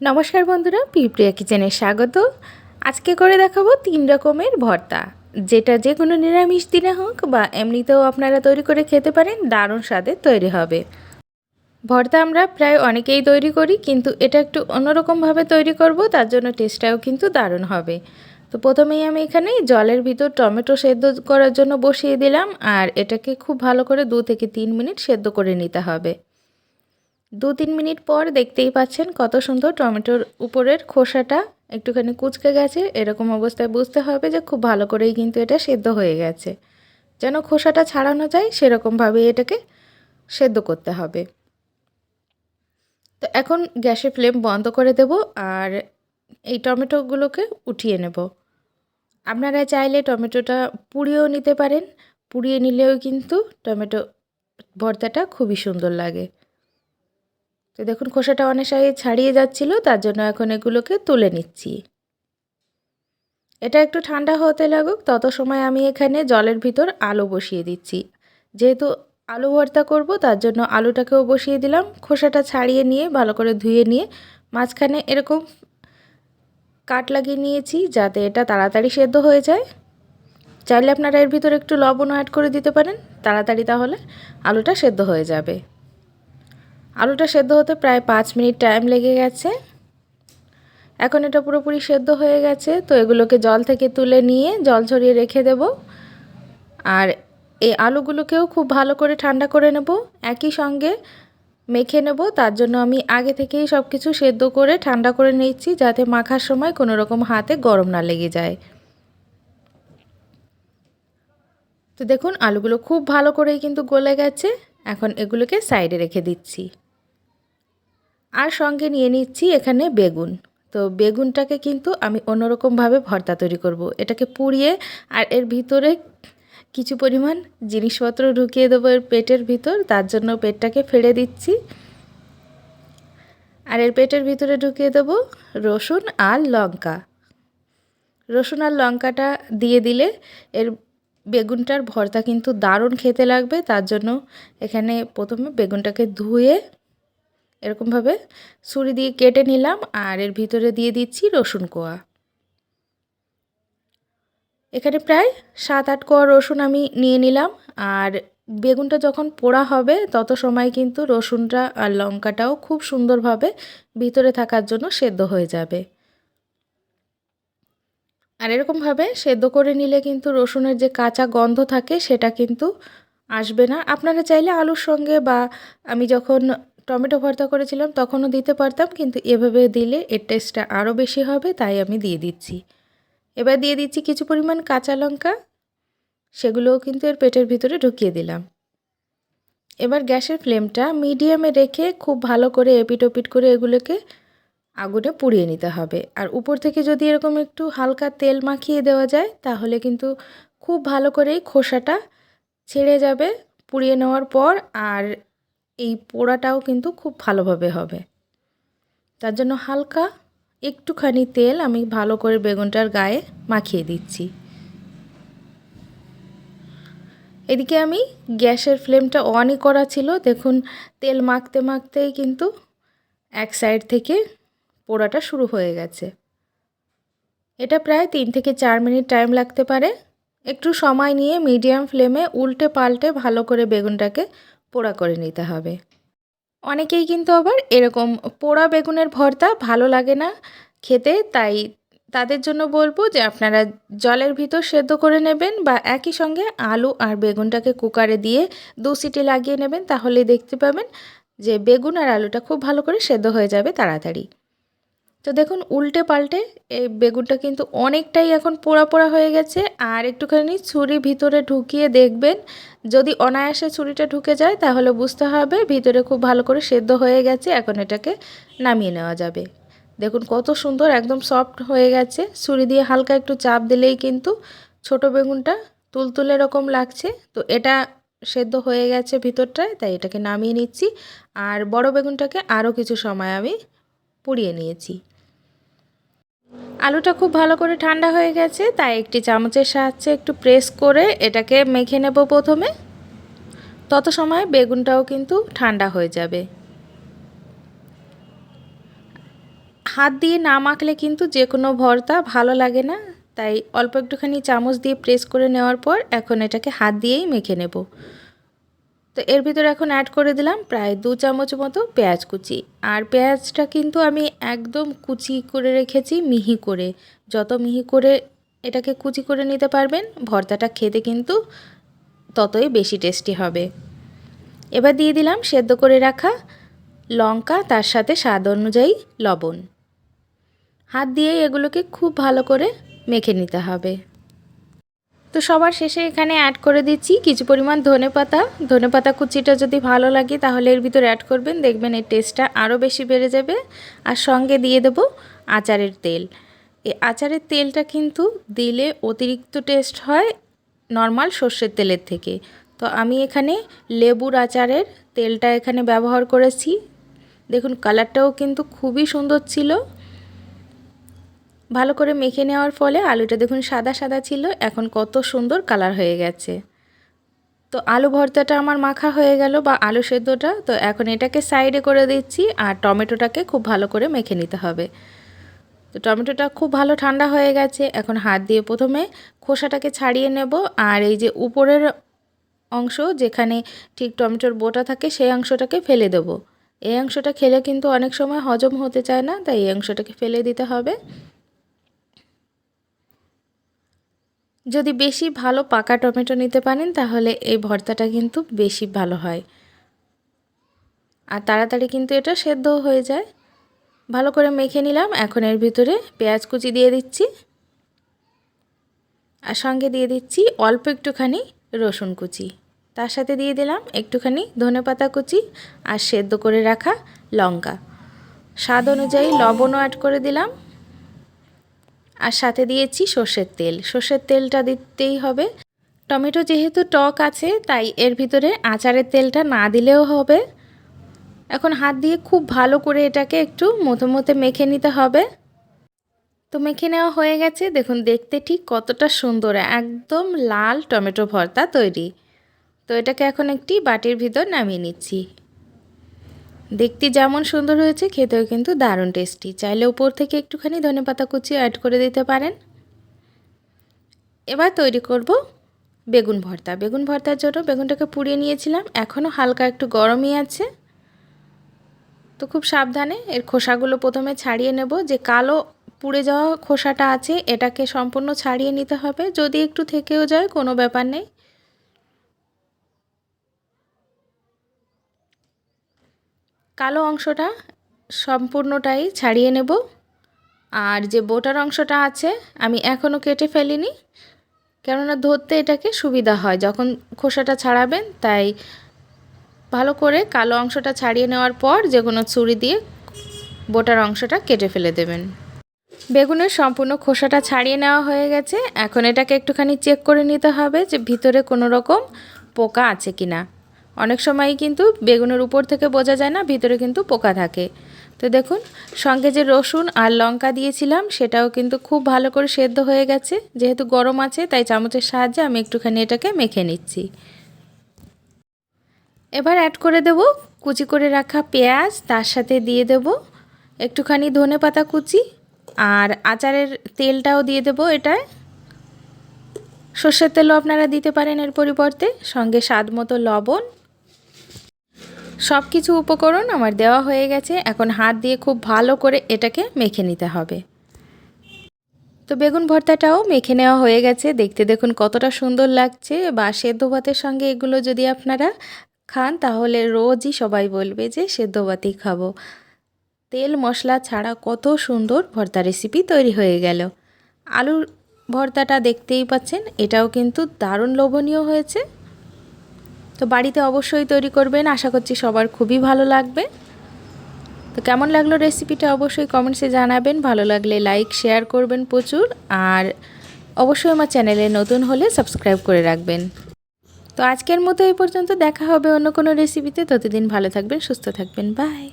নমস্কার বন্ধুরা পিপ্রিয়া কিচেনে স্বাগত। আজকে করে দেখাবো তিন রকমের ভর্তা। যেটা যে কোনো নিরামিষ দিনে হোক বা এমনিতেও আপনারা তৈরি করে খেতে পারেন, দারুণ স্বাদে তৈরি হবে। ভর্তা আমরা প্রায় অনেকেই তৈরি করি, কিন্তু এটা একটু অন্যরকমভাবে তৈরি করব, তার জন্য টেস্টটাও কিন্তু দারুণ হবে। তো প্রথমেই আমি এখানে জলের ভিতর টমেটো সেদ্ধ করার জন্য বসিয়ে দিলাম, আর এটাকে খুব ভালো করে দু থেকে তিন মিনিট সেদ্ধ করে নিতে হবে। দু তিন মিনিট পর দেখতেই পাচ্ছেন কত সুন্দর টমেটোর উপরের খোসাটা একটুখানি কুচকে গেছে। এরকম অবস্থায় বুঝতে হবে যে খুব ভালো করেই কিন্তু এটা সেদ্ধ হয়ে গেছে। যেন খোসাটা ছাড়ানো যায় সেরকমভাবে এটাকে সেদ্ধ করতে হবে। তো এখন গ্যাসের ফ্লেম বন্ধ করে দেব আর এই টমেটোগুলোকে উঠিয়ে নেব। আপনারা চাইলে টমেটোটা পুড়িয়েও নিতে পারেন। পুড়িয়ে নিলেও কিন্তু টমেটো ভর্তাটা খুবই সুন্দর লাগে। তো দেখুন, খোসাটা অনেকটাই ছাড়িয়ে যাচ্ছিল, তার জন্য এখন এগুলোকে তুলে নিচ্ছি। এটা একটু ঠান্ডা হতে লাগুক, তত সময় আমি এখানে জলের ভিতর আলু বসিয়ে দিচ্ছি। যেহেতু আলু ভর্তা করব, তার জন্য আলুটাকেও বসিয়ে দিলাম, খোসাটা ছাড়িয়ে নিয়ে, ভালো করে ধুয়ে নিয়ে, মাঝখানে এরকম কাট লাগিয়ে নিয়েছি, যাতে এটা তাড়াতাড়ি সেদ্ধ হয়ে যায়। চাইলে আপনারা এর ভিতরে একটু লবণ অ্যাড করে দিতে পারেন, তাড়াতাড়ি তাহলে আলুটা সেদ্ধ হয়ে যাবে। আলুটা সেদ্ধ হতে প্রায় পাঁচ মিনিট টাইম লেগে গেছে। এখন এটা পুরোপুরি সেদ্ধ হয়ে গেছে, তো এগুলোকে জল থেকে তুলে নিয়ে জল ঝরিয়ে রেখে দেব। আর এই আলুগুলোকেও খুব ভালো করে ঠান্ডা করে নেব। একই সঙ্গে মেখে নেব, তার জন্য আমি আগে থেকেই সব কিছু সেদ্ধ করে ঠান্ডা করে নিচ্ছি যাতে মাখার সময় কোনো রকম হাতে গরম না লেগে যায়। তো দেখুন, আলুগুলো খুব ভালো করেই কিন্তু গলে গেছে। এখন এগুলোকে সাইডে রেখে দিচ্ছি। আর সঙ্গে নিয়ে নিচ্ছি এখানে বেগুন। তো বেগুনটাকে কিন্তু আমি অন্যরকমভাবে ভর্তা তৈরি করব। এটাকে পুড়িয়ে আর এর ভিতরে কিছু পরিমাণ জিনিসপত্র ঢুকিয়ে দেবো এর পেটের ভিতর। তার জন্য পেটটাকে ফেড়ে দিচ্ছি। আর এর পেটের ভিতরে ঢুকিয়ে দেবো রসুন আর লঙ্কা। রসুন আর লঙ্কাটা দিয়ে দিলে এর বেগুনটার ভর্তা কিন্তু দারুণ খেতে লাগবে। তার জন্য এখানে প্রথমে বেগুনটাকে ধুয়ে এরকমভাবে ছুরি দিয়ে কেটে নিলাম আর এর ভিতরে দিয়ে দিচ্ছি রসুন কোয়া। এখানে প্রায় সাত, আট কোয়া রসুন আমি নিয়ে নিলাম আর বেগুনটা যখন পোড়া হবে তত সময় কিন্তু রসুনটা আর লঙ্কাটাও খুব সুন্দরভাবে ভিতরে থাকার জন্য সেদ্ধ হয়ে যাবে। আর এরকমভাবে সেদ্ধ করে নিলে কিন্তু রসুনের যে কাঁচা গন্ধ থাকে সেটা কিন্তু আসবে না। আপনারা চাইলে আলুর সঙ্গে বা আমি যখন টমেটো ভর্তা করেছিলাম, তখনও দিতে পারতাম, কিন্তু এভাবে দিলে এর টেস্টটা আরও বেশি হবে, তাই আমি দিয়ে দিচ্ছি। এবার দিয়ে দিচ্ছি কিছু পরিমাণ কাঁচা লঙ্কা, সেগুলোও কিন্তু এর পেটের ভিতরে ঢুকিয়ে দিলাম। এবার গ্যাসের ফ্লেমটা মিডিয়ামে রেখে খুব ভালো করে এপিট ওপিট করে এগুলোকে আগুনে পুড়িয়ে নিতে হবে। আর উপর থেকে যদি এরকম একটু হালকা তেল মাখিয়ে দেওয়া যায়, তাহলে কিন্তু খুব ভালো করেই খোসাটা ছেড়ে যাবে, পুড়িয়ে নেওয়ার পর, আর এই পোড়াটাও কিন্তু খুব ভালোভাবে হবে। তার জন্য হালকা একটুখানি তেল আমি ভালো করে বেগুনটার গায়ে মাখিয়ে দিচ্ছি। এদিকে আমি গ্যাসের ফ্লেমটা অনই করা ছিল। দেখুন, তেল মাখতে মাখতেই কিন্তু এক সাইড থেকে পোড়াটা শুরু হয়ে গেছে। এটা প্রায় তিন থেকে চার মিনিট টাইম লাগতে পারে। একটু সময় নিয়ে মিডিয়াম ফ্লেমে উল্টে পাল্টে ভালো করে বেগুনটাকে পোড়া করে নিতে হবে। অনেকেই কিন্তু আবার এরকম পোড়া বেগুনের ভর্তা ভালো লাগে না খেতে, তাই তাদের জন্য বলব যে আপনারা জলের ভিতর সেদ্ধ করে নেবেন বা একই সঙ্গে আলু আর বেগুনটাকে কুকারে দিয়ে দু সিটি লাগিয়ে নেবেন তাহলে দেখতে পাবেন যে বেগুন আর আলুটা খুব ভালো করে সেদ্ধ হয়ে যাবে তাড়াতাড়ি। তো দেখুন, উল্টে পাল্টে এই বেগুনটা কিন্তু অনেকটাই এখন পোড়া পোড়া হয়ে গেছে। আর একটুখানি ছুরি ভিতরে ঢুকিয়ে দেখবেন, যদি অনায়াসে ছুরিটা ঢুকে যায়, তাহলে বুঝতে হবে ভিতরে খুব ভালো করে সেদ্ধ হয়ে গেছে, এখন এটাকে নামিয়ে নেওয়া যাবে। দেখুন, কত সুন্দর একদম সফট হয়ে গেছে। ছুরি দিয়ে হালকা একটু চাপ দিলেই কিন্তু ছোট বেগুনটা তুলতুলে রকম লাগছে। তো এটা সেদ্ধ হয়ে গেছে ভিতরটায়, তাই এটাকে নামিয়ে নিচ্ছি। আর বড় বেগুনটাকে আরও কিছু সময় আমি পুড়িয়ে নিয়েছি। আলুটা খুব ভালো করে ঠান্ডা হয়ে গেছে, তাই একটি চামচের সাহায্যে একটু প্রেস করে এটাকে মেখে নেব প্রথমে। তত সময় বেগুনটাও কিন্তু ঠান্ডা হয়ে যাবে। হাত দিয়ে না মাখলে কিন্তু যে কোনো ভর্তা ভালো লাগে না, তাই অল্প একটুখানি চামচ দিয়ে প্রেস করে নেওয়ার পর এখন এটাকে হাত দিয়েই মেখে নেব। তো এর ভিতরে এখন অ্যাড করে দিলাম প্রায় দু চামচ মতো পেঁয়াজ কুচি। আর পেঁয়াজটা কিন্তু আমি একদম কুচি করে রেখেছি, মিহি করে। যত মিহি করে এটাকে কুচি করে নিতে পারবেন, ভর্তাটা খেতে কিন্তু ততই বেশি টেস্টি হবে। এবার দিয়ে দিলাম সেদ্ধ করে রাখা লঙ্কা, তার সাথে স্বাদ অনুযায়ী লবণ। হাত দিয়ে এগুলোকে খুব ভালো করে মেখে নিতে হবে। তো সবার শেষে এখানে অ্যাড করে দিচ্ছি কিছু পরিমাণ ধনে পাতা। ধনে পাতা কুচিটা যদি ভালো লাগে তাহলে এর ভিতরে অ্যাড করবেন, দেখবেন এর টেস্টটা আরও বেশি বেড়ে যাবে। আর সঙ্গে দিয়ে দেবো আচারের তেল। এই আচারের তেলটা কিন্তু দিলে অতিরিক্ত টেস্ট হয় নর্মাল সর্ষের তেলের থেকে। তো আমি এখানে লেবুর আচারের তেলটা এখানে ব্যবহার করেছি। দেখুন কালারটাও কিন্তু খুবই সুন্দর ছিল। ভালো করে মেখে নেওয়ার ফলে আলুটা দেখুন সাদা সাদা ছিল, এখন কত সুন্দর কালার হয়ে গেছে। তো আলু ভর্তাটা আমার মাখা হয়ে গেল বা আলু সেদ্ধটা, তো এখন এটাকে সাইডে করে দিচ্ছি আর টমেটোটাকে খুব ভালো করে মেখে নিতে হবে। তো টমেটোটা খুব ভালো ঠান্ডা হয়ে গেছে, এখন হাত দিয়ে প্রথমে খোসাটাকে ছাড়িয়ে নেব আর এই যে উপরের অংশ যেখানে ঠিক টমেটোর বোটা থাকে সেই অংশটাকে ফেলে দেবো। এই অংশটা খেলে কিন্তু অনেক সময় হজম হতে চায় না, তাই এই অংশটাকে ফেলে দিতে হবে। যদি বেশি ভালো পাকা টমেটো নিতে পারেন, তাহলে এই ভর্তাটা কিন্তু বেশি ভালো হয়। আর তাড়াতাড়ি কিন্তু এটা সেদ্ধ হয়ে যায়। ভালো করে মেখে নিলাম। এখন এর ভিতরে পেঁয়াজ কুচি দিয়ে দিচ্ছি। আর সঙ্গে দিয়ে দিচ্ছি অল্প একটুখানি রসুন কুচি। তার সাথে দিয়ে দিলাম একটুখানি ধনে পাতা কুচি আর সেদ্ধ করে রাখা লঙ্কা। স্বাদ অনুযায়ী লবণও অ্যাড করে দিলাম। আর সাথে দিয়েছি সর্ষের তেল। সর্ষের তেলটা দিতেই হবে। টমেটো যেহেতু টক আছে, তাই এর ভিতরে আচারের তেলটা না দিলেও হবে। এখন হাত দিয়ে খুব ভালো করে এটাকে একটু মতো মতে মেখে নিতে হবে। তো মেখে নেওয়া হয়ে গেছে। দেখুন, দেখতে ঠিক কতটা সুন্দর। একদম লাল টমেটো ভর্তা তৈরি। তো এটাকে এখন একটি বাটির ভিতর নামিয়ে নিচ্ছি। দেখতে যেমন সুন্দর হয়েছে, খেতেও কিন্তু দারুণ টেস্টি চাইলে উপর থেকে একটুখানি ধনে পাতা কুচি অ্যাড করে দিতে পারেন। এবার তৈরি করব বেগুন ভর্তা। বেগুন ভর্তার জন্য বেগুনটাকে পুড়িয়ে নিয়েছিলাম। এখনও হালকা একটু গরমই আছে। তো খুব সাবধানে এর খোসাগুলো প্রথমে ছাড়িয়ে নেব। যে কালো পুড়ে যাওয়া খোসাটা আছে, এটাকে সম্পূর্ণ ছাড়িয়ে নিতে হবে। যদি একটু থেকেও যায়, কোনো ব্যাপার নেই। কালো অংশটা সম্পূর্ণটাই ছাড়িয়ে নেব। আর যে বোটার অংশটা আছে, আমি এখনও কেটে ফেলিনি। কেননা ধরতে এটাকে সুবিধা হয়। যখন খোসাটা ছাড়াবেন, তাই ভালো করে কালো অংশটা ছাড়িয়ে নেওয়ার পর যে কোনো ছুরি দিয়ে বোটার অংশটা কেটে ফেলে দেবেন। বেগুনের সম্পূর্ণ খোসাটা ছাড়িয়ে নেওয়া হয়ে গেছে। এখন এটাকে একটুখানি চেক করে নিতে হবে যে ভিতরে কোনো রকম পোকা আছে কি না অনেক সময়ই কিন্তু বেগুনের উপর থেকে বোঝা যায় না, ভিতরে কিন্তু পোকা থাকে। তো দেখুন, সঙ্গে যে রসুন আর লঙ্কা দিয়েছিলাম, সেটাও কিন্তু খুব ভালো করে সেদ্ধ হয়ে গেছে। যেহেতু গরম আছে, তাই চামচের সাহায্যে আমি একটুখানি এটাকে মেখে নিচ্ছি। এবার অ্যাড করে দেব কুচি করে রাখা পেঁয়াজ, তার সাথে দিয়ে দেব একটুখানি ধনে পাতা কুচি, আর আচারের তেলটাও দিয়ে দেব এটায় সর্ষের তেলও আপনারা দিতে পারেন এর পরিবর্তে। সঙ্গে স্বাদ মতো লবণ সব কিছু উপকরণ আমার দেওয়া হয়ে গেছে। এখন হাত দিয়ে খুব ভালো করে এটাকে মেখে নিতে হবে। তো বেগুন ভর্তাটাও মেখে নেওয়া হয়ে গেছে। দেখতে দেখুন কতটা সুন্দর লাগছে। বা সেদ্ধ ভাতের সঙ্গে এগুলো যদি আপনারা খান, তাহলে রোজই সবাই বলবে যে সেদ্ধ ভাতই খাব। তেল মশলা ছাড়া কত সুন্দর ভর্তা রেসিপি তৈরি হয়ে গেল। আলুর ভর্তাটা দেখতেই পাচ্ছেন, এটাও কিন্তু দারুণ লোভনীয় হয়েছে। তো বাড়িতে অবশ্যই তৈরি করবেন। আশা করছি সবার খুবই ভালো লাগবে। তো কেমন লাগল রেসিপিটা অবশ্যই কমেন্টসে জানাবেন। ভালো লাগলে লাইক, শেয়ার করবেন প্রচুর। আর অবশ্যই আমার চ্যানেলে নতুন হলে সাবস্ক্রাইব করে রাখবেন। তো আজকের মতো এই পর্যন্ত দেখা হবে অন্য কোনো রেসিপিতে। ততদিন ভালো থাকবেন, সুস্থ থাকবেন। বাই।